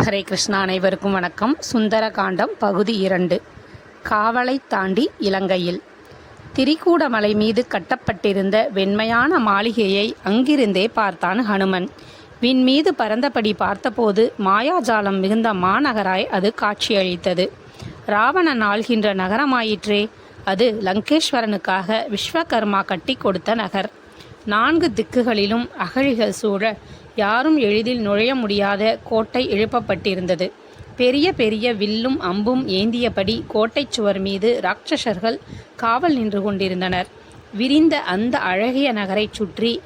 ஹரே கிருஷ்ணா அனைவருக்கும் வணக்கம். சுந்தரகாண்டம் பகுதி இரண்டு. காவலை தாண்டி இலங்கையில். திரிகூடமலை மீது கட்டப்பட்டிருந்த வெண்மையான மாளிகையை அங்கிருந்தே பார்த்தான் ஹனுமன். விண் மீது பறந்தபடி பார்த்தபோது மாயாஜாலம் மிகுந்த மாநகராய் அது காட்சியளித்தது. ராவணன் ஆள்கின்ற நகரமாயிற்றே அது லங்கேஸ்வரனுக்காக விஸ்வகர்மா கட்டி கொடுத்த நகர். நான்கு திக்குகளிலும் அகழிகள் சூழ யாரும் எளிதில் நுழைய முடியாத கோட்டை எழுப்பப்பட்டிருந்தது. பெரிய பெரிய வில்லும் அம்பும் ஏந்தியபடி கோட்டைச் சுவர் மீது ராட்சசர்கள் காவல் நின்று கொண்டிருந்தனர். விரிந்த அந்த அழகிய நகரைச் சுற்றி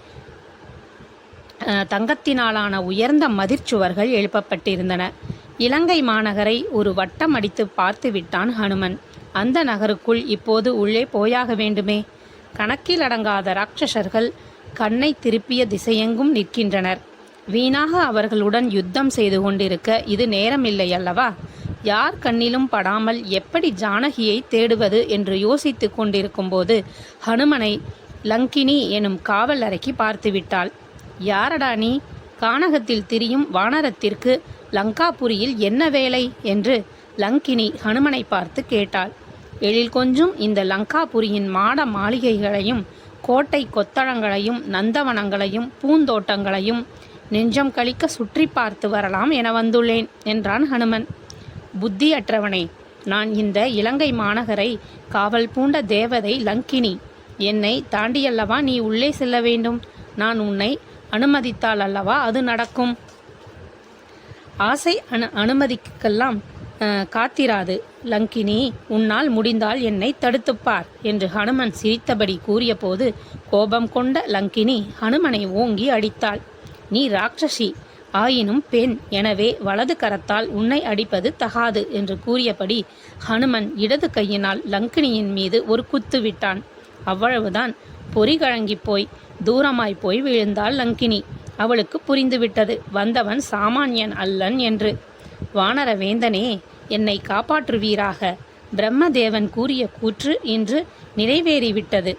தங்கத்தினாலான உயர்ந்த மதிர்ச்சுவர்கள் எழுப்பப்பட்டிருந்தன. இலங்கை மாநகரை ஒரு வட்டம் அடித்து பார்த்து விட்டான் ஹனுமன். அந்த நகருக்குள் இப்போது உள்ளே போயாக வேண்டுமே? கணக்கில் அடங்காத ராட்சசர்கள் கண்ணை திருப்பிய திசையெங்கும் நிற்கின்றனர். வீணாக அவர்களுடன் யுத்தம் செய்து கொண்டிருக்க இது நேரமில்லை அல்லவா? யார் கண்ணிலும் படாமல் எப்படி ஜானகியை தேடுவது என்று யோசித்துக் கொண்டிருக்கும்போது ஹனுமனை லங்கினி எனும் காவல் அறைக்கு பார்த்துவிட்டாள். யாரடா நீ? கானகத்தில் திரியும் வானரத்திற்கு லங்காபுரியில் என்ன வேலை? என்று லங்கினி ஹனுமனை பார்த்து கேட்டாள். எழில் கொஞ்சும் இந்த லங்காபுரியின் மாட மாளிகைகளையும் கோட்டை கொத்தளங்களையும் நந்தவனங்களையும் பூந்தோட்டங்களையும் நெஞ்சம் கழிக்க சுற்றி பார்த்து வரலாம் என வந்துள்ளேன் என்றான் ஹனுமன். புத்தியற்றவனே நான் இந்த இலங்கை மாநகரை காவல் பூண்ட தேவதை லங்கினி. என்னை தாண்டியல்லவா நீ உள்ளே செல்ல வேண்டும்? நான் உன்னை அனுமதித்தால் அல்லவா அது நடக்கும்? ஆசை அனு அனுமதிக்கெல்லாம் காத்திராது. லங்கினி உன்னால் முடிந்தால் என்னை தடுத்துப்பார் என்று ஹனுமன் சிரித்தபடி கூறியபோது கோபம் கொண்ட லங்கினி ஹனுமனை ஓங்கி அடித்தாள். நீ ராட்சசி ஆயினும் பெண் எனவே வலது கரத்தால் உன்னை அடிப்பது தகாது என்று கூறியபடி ஹனுமன் இடது கையினால் லங்கினியின் மீது ஒரு குத்து விட்டான். அவ்வளவுதான். பொறி கழங்கிப் போய் தூரமாய் போய் விழுந்தாள் லங்கினி. அவளுக்கு புரிந்துவிட்டது. வந்தவன் சாமானியன் அல்லன் என்று. வானர வேந்தனே என்னை காப்பாற்றுவீராக. பிரம்மதேவன் கூறிய கூற்று இன்று நிறைவேறிவிட்டது.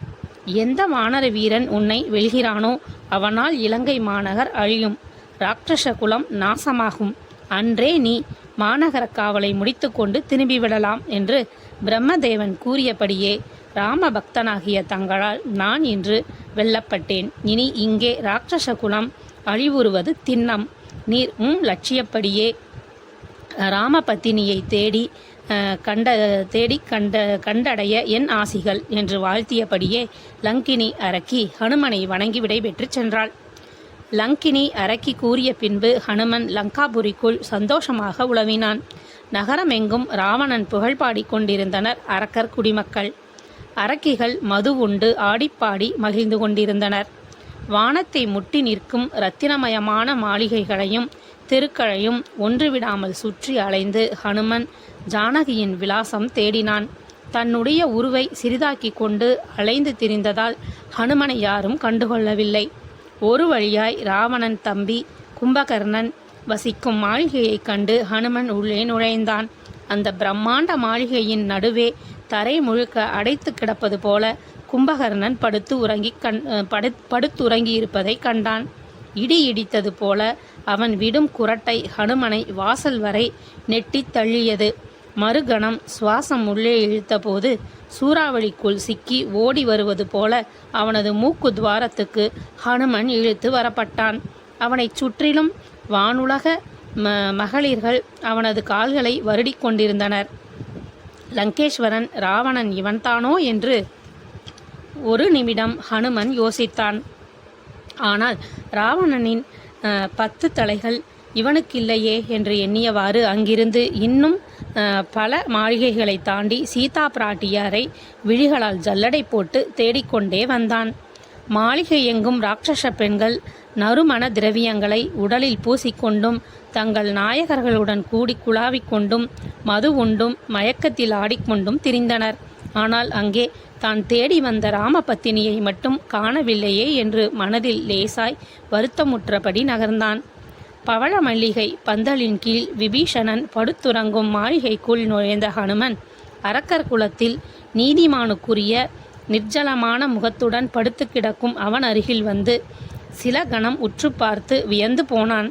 எந்த வானர வீரன் உன்னை வெல்கிறானோ அவனால் இலங்கை மாநகர் அழியும். ராட்சச குலம் நாசமாகும். அன்றே நீ மாநகர காவலை முடித்துக்கொண்டு திரும்பிவிடலாம் என்று பிரம்மதேவன் கூறியபடியே ராம பக்தனாகிய தங்களால் நான் இன்று வெல்லப்பட்டேன். இனி இங்கே ராட்சச குலம் அழிவுறுவது திண்ணம். நீர் உம் லட்சியப்படியே ராமபத்தினியை தேடி கண்ட தேடி கண்ட கண்டடைய என் ஆசிகள் என்று வாழ்த்தியபடியே லங்கினி அரக்கி ஹனுமனை வணங்கி விடைபெற்று சென்றாள். லங்கினி அரக்கி கூறிய பின்பு ஹனுமன் லங்காபுரிக்குள் சந்தோஷமாக உழவினான் நகரமெங்கும் ராவணன் புகழ் பாடிக்கொண்டிருந்தனர் அரக்கர் குடிமக்கள். அரக்கிகள் மது உண்டு ஆடிப்பாடி மகிழ்ந்து கொண்டிருந்தனர். வானத்தை முட்டி நிற்கும் இரத்தினமயமான மாளிகைகளையும் தெருக்களையும் ஒன்றுவிடாமல் சுற்றி அலைந்து ஹனுமன் ஜானகியின் விலாசம் தேடினான். தன்னுடைய உருவை சிறிதாக்கிக் கொண்டு அலைந்து திரிந்ததால் ஹனுமனை யாரும் கண்டுகொள்ளவில்லை. ஒரு வழியாய் ராவணன் தம்பி கும்பகர்ணன் வசிக்கும் மாளிகையைக் கண்டு ஹனுமன் உள்ளே நுழைந்தான். அந்த பிரம்மாண்ட மாளிகையின் நடுவே தரை முழுக்க அடைத்து கிடப்பது போல கும்பகர்ணன் படுத்து உறங்கி கண் அஹ், படு படுத்துறங்கி இருப்பதை கண்டான். இடி இடித்தது போல அவன் விடும் குரட்டை ஹனுமனை வாசல் வரை நெட்டித் தள்ளியது. மறுகணம் சுவாசம் உள்ளே இழுத்தபோது சூறாவளிக்குள் சிக்கி ஓடி வருவது போல அவனது மூக்கு துவாரத்துக்கு ஹனுமன் இழுத்து வரப்பட்டான். அவனைச் சுற்றிலும் வானுலக ம மகளிர்கள் அவனது கால்களை வருடிக்கொண்டிருந்தனர் லங்கேஸ்வரன் ராவணன் இவன்தானோ என்று ஒரு நிமிடம் ஹனுமன் யோசித்தான். ஆனால் ராவணனின் பத்து தலைகள் இவனுக்கில்லையே என்று எண்ணியவாறு அங்கிருந்து இன்னும் பல மாளிகைகளை தாண்டி சீதா பிராட்டியாரை விழிகளால் ஜல்லடை போட்டு தேடிக்கொண்டே வந்தான். மாளிகை எங்கும் ராட்சச பெண்கள் நறுமண திரவியங்களை உடலில் பூசிக்கொண்டும் தங்கள் நாயகர்களுடன் கூடி குழாவிக் கொண்டும் மது உண்டும் மயக்கத்தில் ஆடிக்கொண்டும் திரிந்தனர். ஆனால் அங்கே தான் தேடி வந்த ராமபத்தினியை மட்டும் காணவில்லையே என்று மனதில் லேசாய் வருத்தமுற்றபடி நகர்ந்தான். பவள மல்லிகை பந்தலின் கீழ் விபீஷணன் படுத்துறங்கும் மாளிகைக்குள் நுழைந்த ஹனுமன் அரக்கர் குலத்தில் நீதிமானுக்குரிய நிர்ஜலமான முகத்துடன் படுத்து கிடக்கும் அவன் அருகில் வந்து சில கணம் உற்று பார்த்து வியந்து போனான்.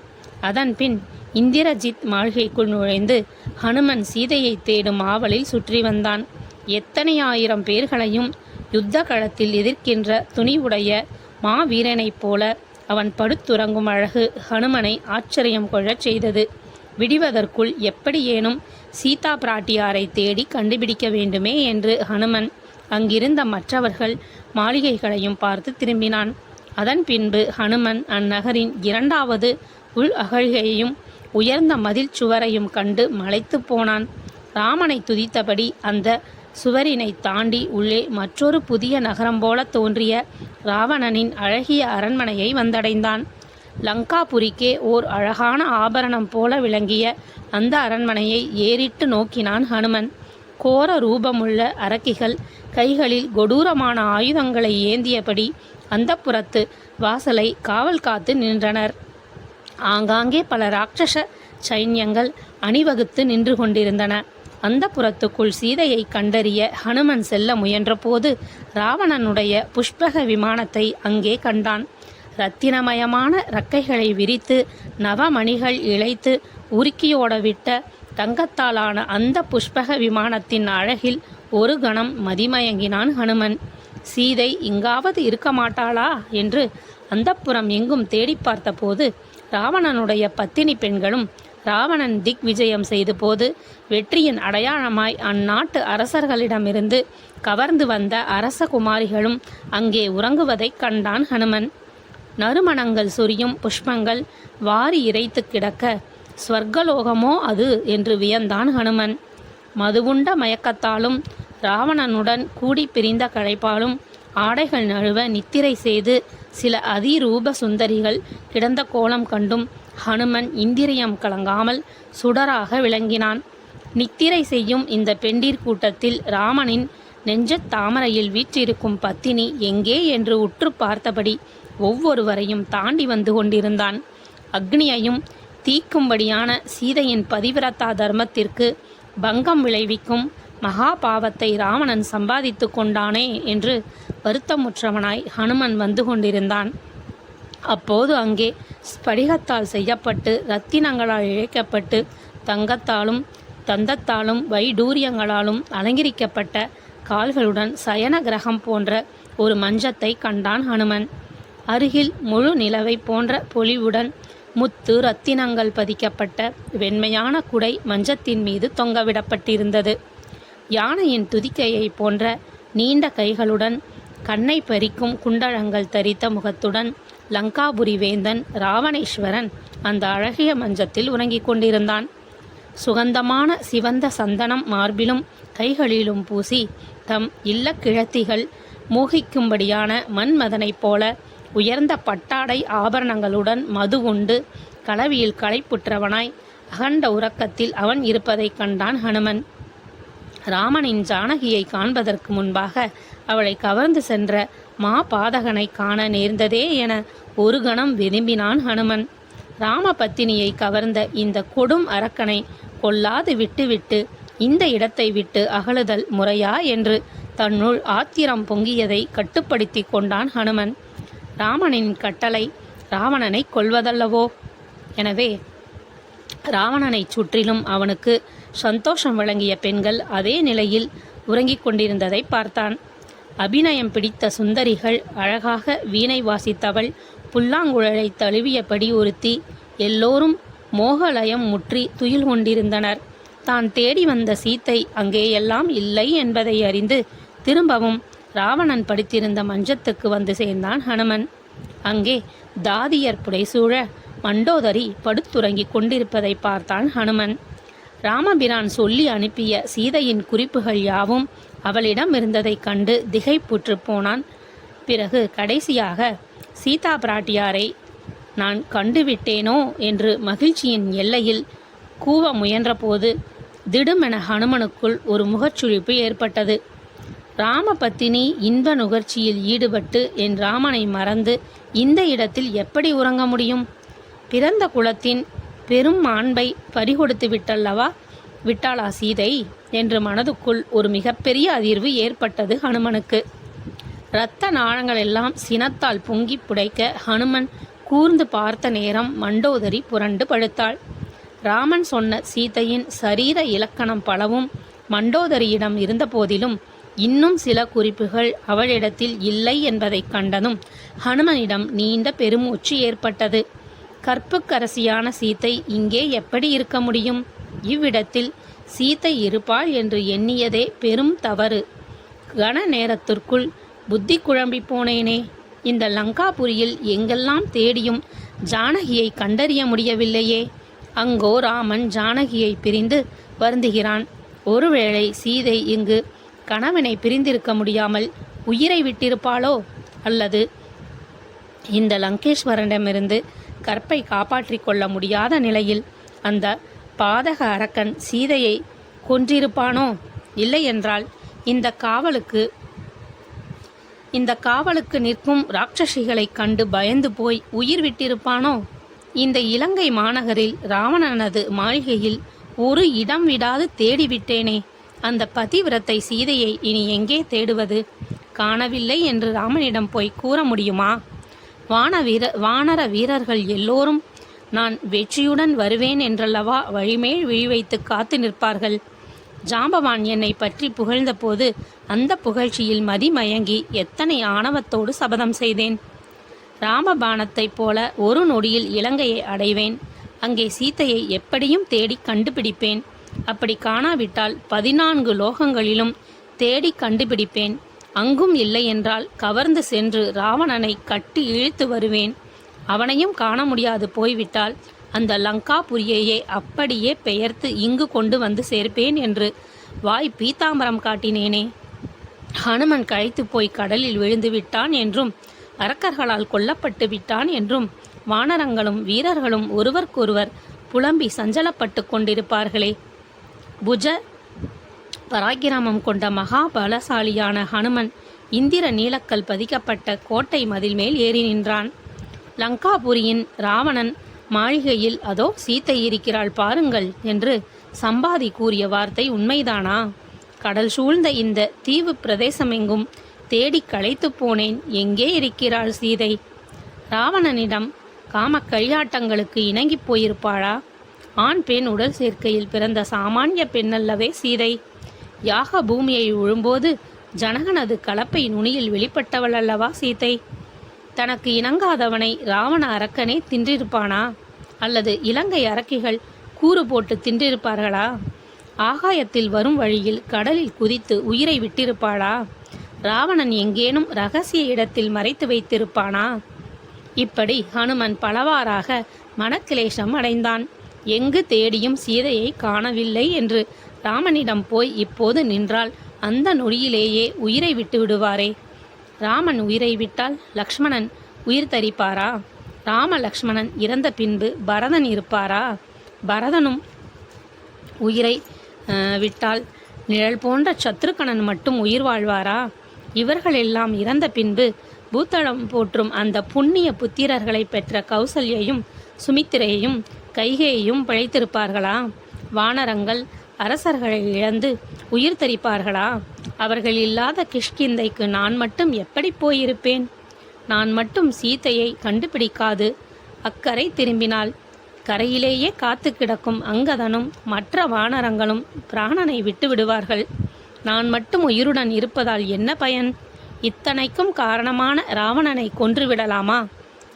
அதன்பின் இந்திரஜித் மாளிகைக்குள் நுழைந்து ஹனுமன் சீதையை தேடும் ஆவலில் சுற்றி வந்தான். எத்தனை ஆயிரம் பேர்களையும் யுத்த களத்தில் எதிர்க்கின்ற துணிவுடைய மாவீரனைப் போல அவன் படுத்துறங்கும் அழகு ஹனுமனை ஆச்சரியம் கொள்ளச் செய்தது. விடிவதற்குள் எப்படியேனும் சீதா பிராட்டியாரை தேடி கண்டுபிடிக்க வேண்டுமே என்று ஹனுமன் அங்கிருந்த மற்றவர்கள் மாளிகைகளையும் பார்த்து திரும்பினான். அதன் பின்பு ஹனுமன் அந்நகரின் இரண்டாவது உள் அகழ்கையையும் உயர்ந்த மதில் சுவரையும் கண்டு மலைத்து போனான். ராமனை துதித்தபடி அந்த சுவரினை தாண்டி உள்ளே மற்றொரு புதிய நகரம் போல தோன்றிய ராவணனின் அழகிய அரண்மனையை வந்தடைந்தான். லங்காபுரிக்கே ஓர் அழகான ஆபரணம் போல விளங்கிய அந்த அரண்மனையை ஏறிட்டு நோக்கினான் ஹனுமன். கோர ரூபமுள்ள அரக்கிகள் கைகளில் கொடூரமான ஆயுதங்களை ஏந்தியபடி அந்த புறத்து வாசலை காவல் காத்து நின்றனர். ஆங்காங்கே பல ராட்சச சைன்யங்கள் அணிவகுத்து நின்று கொண்டிருந்தன. அந்த புறத்துக்குள் சீதையை கண்டறிய ஹனுமன் செல்ல முயன்றபோது ராவணனுடைய புஷ்பக விமானத்தை அங்கே கண்டான். ரத்தினமயமான ரக்கைகளை விரித்து நவமணிகள் இழைத்து உருக்கியோடவிட்ட தங்கத்தாலான அந்த புஷ்பக விமானத்தின் அழகில் ஒரு கணம் மதிமயங்கினான் ஹனுமன். சீதை இங்காவது இருக்க மாட்டாளா? என்று அந்தப்புறம் எங்கும் தேடி பார்த்தபோது ராவணனுடைய பத்தினி பெண்களும் ராவணன் திக் விஜயம் செய்தபோது வெற்றியின் அடையாளமாய் அந்நாட்டு அரசர்களிடமிருந்து கவர்ந்து வந்த அரச குமாரிகளும் அங்கே உறங்குவதைக் கண்டான் ஹனுமன். நறுமணங்கள் சொரியும் புஷ்பங்கள் வாரி இறைத்து கிடக்க ஸ்வர்கலோகமோ அது? என்று வியந்தான் ஹனுமன். மதுவுண்ட மயக்கத்தாலும் ராவணனுடன் கூடி பிரிந்த களைப்பாலும் ஆடைகள் நழுவ நித்திரை செய்து சில அதிரூப சுந்தரிகள் கிடந்த கோலம் கண்டும் ஹனுமன் இந்திரியம் கலங்காமல் சுடராக விளங்கினான். நித்திரை செய்யும் இந்த பெண்டிர் கூட்டத்தில் ராமனின் நெஞ்சத் தாமரையில் வீற்றிருக்கும் பத்தினி எங்கே என்று உற்று பார்த்தபடி ஒவ்வொருவரையும் தாண்டி வந்து கொண்டிருந்தான். அக்னியையும் தீக்கும்படியான சீதையின் பதிவிரத்தா தர்மத்திற்கு பங்கம் விளைவிக்கும் மகா பாவத்தை ராவணன் சம்பாதித்து கொண்டானே என்று வருத்தமுற்றவனாய் ஹனுமன் வந்து கொண்டிருந்தான். அப்போது அங்கே ஸ்படிகத்தால் செய்யப்பட்டு இரத்தினங்களால் இழைக்கப்பட்டு தங்கத்தாலும் தந்தத்தாலும் வைடூரியங்களாலும் அலங்கரிக்கப்பட்ட கால்களுடன் சயன கிரகம் போன்ற ஒரு மஞ்சத்தை கண்டான் ஹனுமன். அருகில் முழு நிலவை போன்ற பொலிவுடன் முத்து ரத்தினங்கள் பதிக்கப்பட்ட வெண்மையான குடை மஞ்சத்தின் மீது தொங்கவிடப்பட்டிருந்தது. யானையின் துதிக்கையை போன்ற நீண்ட கைகளுடன் கண்ணை பறிக்கும் குண்டழங்கள் தரித்த முகத்துடன் லங்காபுரி வேந்தன் ராவணேஸ்வரன் அந்த அழகிய மஞ்சத்தில் உறங்கிக் கொண்டிருந்தான். சுகந்தமான சிவந்த சந்தனம் மார்பிலும் கைகளிலும் பூசி தம் இல்லக்கிழத்திகள் மோகிக்கும்படியான மன்மதனைப் போல உயர்ந்த பட்டாடை ஆபரணங்களுடன் மது உண்டு கலவியில் களைப்புற்றவனாய் அகண்ட உறக்கத்தில் அவன் இருப்பதைக் கண்டான் ஹனுமன். ராமனின் ஜானகியை காண்பதற்கு முன்பாக அவளை கவர்ந்து சென்ற மா பாதகனை காண நேர்ந்ததே என ஒரு கணம் விரும்பினான் ஹனுமன். ராம பத்தினியை கவர்ந்த இந்த கொடும் அரக்கனை கொல்லாது விட்டுவிட்டு இந்த இடத்தை விட்டு அகலுதல் முறையா என்று தன்னுள் ஆத்திரம் பொங்கியதை கட்டுப்படுத்தி கொண்டான் ஹனுமன். ராமனின் கட்டளை ராவணனை கொல்வதல்லவோ? எனவே ராவணனைச் சுற்றிலும் அவனுக்கு சந்தோஷம் வழங்கிய பெண்கள் அதே நிலையில் உறங்கிக் கொண்டிருந்ததை பார்த்தான். அபிநயம் பிடித்த சுந்தரிகள் அழகாக வீணை வாசித்தவள் புல்லாங்குழலை தழுவியபடி ஒருத்தி எல்லோரும் மோகலயம் முற்றி துயில் கொண்டிருந்தனர். தான் தேடி வந்த சீத்தை அங்கேயெல்லாம் இல்லை என்பதை அறிந்து திரும்பவும் ராவணன் படித்திருந்த மஞ்சத்துக்கு வந்து சேர்ந்தான் ஹனுமன். அங்கே தாதியர் புடைசூழ மண்டோதரி படுத்துறங்கிக் கொண்டிருப்பதை பார்த்தான் ஹனுமன். ராமபிரான் சொல்லி அனுப்பிய சீதையின் குறிப்புகள் யாவும் அவளிடம் இருந்ததைக் கண்டு திகைப்புற்று போனான். பிறகு கடைசியாக சீதா பிராட்டியாரை நான் கண்டுவிட்டேனோ? என்று மகிழ்ச்சியின் எல்லையில் கூவ முயன்றபோது திடுமென ஹனுமனுக்குள் ஒரு முகச்சுழிப்பு ஏற்பட்டது. ராமபத்தினி இன்ப நுகர்ச்சியில் ஈடுபட்டு என் ராமனை மறந்து இந்த இடத்தில் எப்படி உறங்க முடியும்? பிறந்த குலத்தின் பெரும் மாண்பை பறிகொடுத்து விட்டல்லவா? விட்டாளா சீதை? என்று மனதுக்குள் ஒரு மிகப்பெரிய அதிர்வு ஏற்பட்டது ஹனுமனுக்கு. இரத்த நாளங்களெல்லாம் சினத்தால் பொங்கி புடைக்க ஹனுமன் கூர்ந்து பார்த்த நேரம் மண்டோதரி புரண்டு படுத்தாள். ராமன் சொன்ன சீதையின் சரீர இலக்கணம் பலவும் மண்டோதரியிடம் இருந்தபோதிலும் இன்னும் சில குறிப்புகள் அவளிடத்தில் இல்லை என்பதைக் கண்டதும் ஹனுமனிடம் நீண்ட பெருமூச்சு ஏற்பட்டது. கற்புக்கரசியான சீத்தை இங்கே எப்படி இருக்க முடியும்? இவ்விடத்தில் சீத்தை இருப்பாள் என்று எண்ணியதே பெரும் தவறு. கன நேரத்திற்குள் புத்தி குழம்பி போனேனே. இந்த லங்காபுரியில் எங்கெல்லாம் தேடியும் ஜானகியை கண்டறிய முடியவில்லையே. அங்கோ ராமன் ஜானகியை பிரிந்து வருந்துகிறான். ஒருவேளை சீதை இங்கு கணவனை பிரிந்திருக்க முடியாமல் உயிரை விட்டிருப்பாளோ? அல்லது இந்த லங்கேஸ்வரனிடமிருந்து கற்பை காப்பாற்றிக் கொள்ள முடியாத நிலையில் அந்த பாதக அரக்கன் சீதையை கொன்றிருப்பானோ? இல்லையென்றால் இந்த காவலுக்கு இந்த காவலுக்கு நிற்கும் ராட்சசிகளைக் கண்டு பயந்து போய் உயிர் விட்டிருப்பானோ? இந்த இலங்கை மாநகரில் ராவணனது மாளிகையில் ஒரு இடம் விடாது தேடிவிட்டேனே அந்த பதிவிரத்தை சீதையை இனி எங்கே தேடுவது? காணவில்லை என்று ராமனிடம் போய் கூற முடியுமா? வான வீர வானர வீரர்கள் எல்லோரும் நான் வெற்றியுடன் வருவேன் என்றல்லவா வழிமேல் விழி வைத்து காத்து நிற்பார்கள். ஜாம்பவான் என்னை பற்றி புகழ்ந்தபோது அந்த புகழ்ச்சியில் மதிமயங்கி எத்தனை ஆணவத்தோடு சபதம் செய்தேன். ராமபானத்தைப் போல ஒரு நொடியில் இலங்கையை அடைவேன். அங்கே சீத்தையை எப்படியும் தேடி கண்டுபிடிப்பேன். அப்படி காணாவிட்டால் பதினான்கு லோகங்களிலும் தேடி கண்டுபிடிப்பேன். அங்கும் இல்லை என்றால் கவர்ந்து சென்று ராவணனை கட்டி இழுத்து வருவேன். அவனையும் காண முடியாது போய்விட்டால் அந்த லங்காபுரியையே அப்படியே பெயர்த்து இங்கு கொண்டு வந்து சேர்ப்பேன் என்று வாய் பீத்தாம்பரம் காட்டினேனே. ஹனுமன் கழைத்து போய் கடலில் விழுந்து விட்டான் என்றும் அரக்கர்களால் கொல்லப்பட்டு விட்டான் என்றும் வானரங்களும் வீரர்களும் ஒருவருக்கொருவர் புலம்பி சஞ்சலப்பட்டு கொண்டிருப்பார்களே. புஜ பராக்கிராமம் கொண்ட மகாபலசாலியான ஹனுமன் இந்திர நீலக்கல் பதிக்கப்பட்ட கோட்டை மதில் மேல் ஏறி நின்றான். லங்காபுரியின் ராவணன் மாளிகையில் அதோ சீத்தை இருக்கிறாள் பாருங்கள் என்று சம்பாதி கூறிய வார்த்தை உண்மைதானா? கடல் சூழ்ந்த இந்த தீவு பிரதேசமெங்கும் தேடி களைத்து போனேன். எங்கே இருக்கிறாள் சீதை? ராவணனிடம் காம களியாட்டங்களுக்கு இணங்கிப் போயிருப்பாளா? ஆண் பெண் உடல் சேர்க்கையில் பிறந்த சாமானிய பெண்ணல்லவே சீதை. யாக பூமியை உழும்போது ஜனகனது கலப்பை நுனியில் வெளிப்பட்டவள் அல்லவா சீதை? தனக்கு இணங்காதவனை ராவண அரக்கனே தின்றிருப்பானா? அல்லது இலங்கை அரக்கிகள் கூறு போட்டு தின்றிருப்பார்களா? ஆகாயத்தில் வரும் வழியில் கடலில் குதித்து உயிரை விட்டிருப்பாளா? ராவணன் எங்கேனும் ரகசிய இடத்தில் மறைத்து வைத்திருப்பானா? இப்படி ஹனுமன் பலவாறாக மனக்கிளேஷம் அடைந்தான். எங்கு தேடியும் சீதையை காணவில்லை என்று ராமனிடம் போய் இப்போது நின்றால் அந்த நொடியிலேயே உயிரை விட்டு விடுவாரே. ராமன் உயிரை விட்டால் லக்ஷ்மணன் உயிர் தரிப்பாரா? ராம லக்ஷ்மணன் இறந்த பின்பு பரதன் இருப்பாரா? பரதனும் உயிரை விட்டால் நிழல் போன்ற சத்ருக்கணன் மட்டும் உயிர் வாழ்வாரா? இவர்களெல்லாம் இறந்த பின்பு பூத்தளம் போற்றும் அந்த புண்ணிய புத்திரர்களை பெற்ற கௌசல்யையும் சுமித்திரையையும் கைகேயையும் பிழைத்திருப்பார்களா? வானரங்கள் அரசர்களை இழந்து உயிர் தரிப்பார்களா? அவர்கள் இல்லாத கிஷ்கிந்தைக்கு நான் மட்டும் எப்படி போயிருப்பேன்? நான் மட்டும் சீதையை கண்டுபிடிக்காது. அக்கரை திரும்பினால் கரையிலேயே காத்து கிடக்கும் அங்கதனும் மற்ற வானரங்களும் பிராணனை விட்டு விடுவார்கள். நான் மட்டும் உயிருடன் இருப்பதால் என்ன பயன்? இத்தனைக்கும் காரணமான ராவணனை கொன்றுவிடலாமா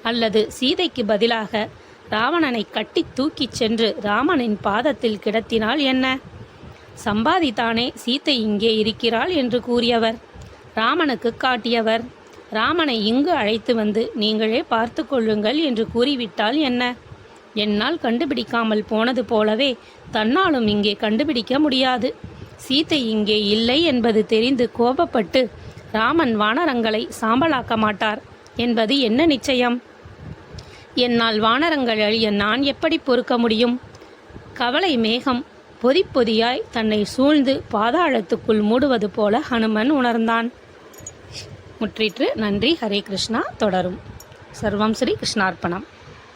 அல்லது சீதைக்கு பதிலாக ராவணனை கட்டி தூக்கிச் சென்று ராமனின் பாதத்தில் கிடத்தினால் என்ன? சம்பாதித்தானே சீத்தை இங்கே இருக்கிறாள் என்று கூறியவர். ராமனுக்கு காட்டியவர். ராமனை இங்கு அழைத்து வந்து நீங்களே பார்த்து கொள்ளுங்கள் என்று கூறிவிட்டால் என்ன? என்னால் கண்டுபிடிக்காமல் போனது போலவே தன்னாலும் இங்கே கண்டுபிடிக்க முடியாது. சீத்தை இங்கே இல்லை என்பது தெரிந்து கோபப்பட்டு ராமன் வானரங்களை சாம்பலாக்க மாட்டார். என்பது என்ன நிச்சயம்? என்னால் வானரங்கள் அழிய நான் எப்படி பொறுக்க முடியும்? கவலை மேகம் பொதி பொதியாய் தன்னை சூழ்ந்து பாதாளத்துக்குள் மூடுவது போல ஹனுமன் உணர்ந்தான். முற்றிற்று. நன்றி. ஹரே கிருஷ்ணா. தொடரும். சர்வம் ஸ்ரீ கிருஷ்ணார்ப்பணம்.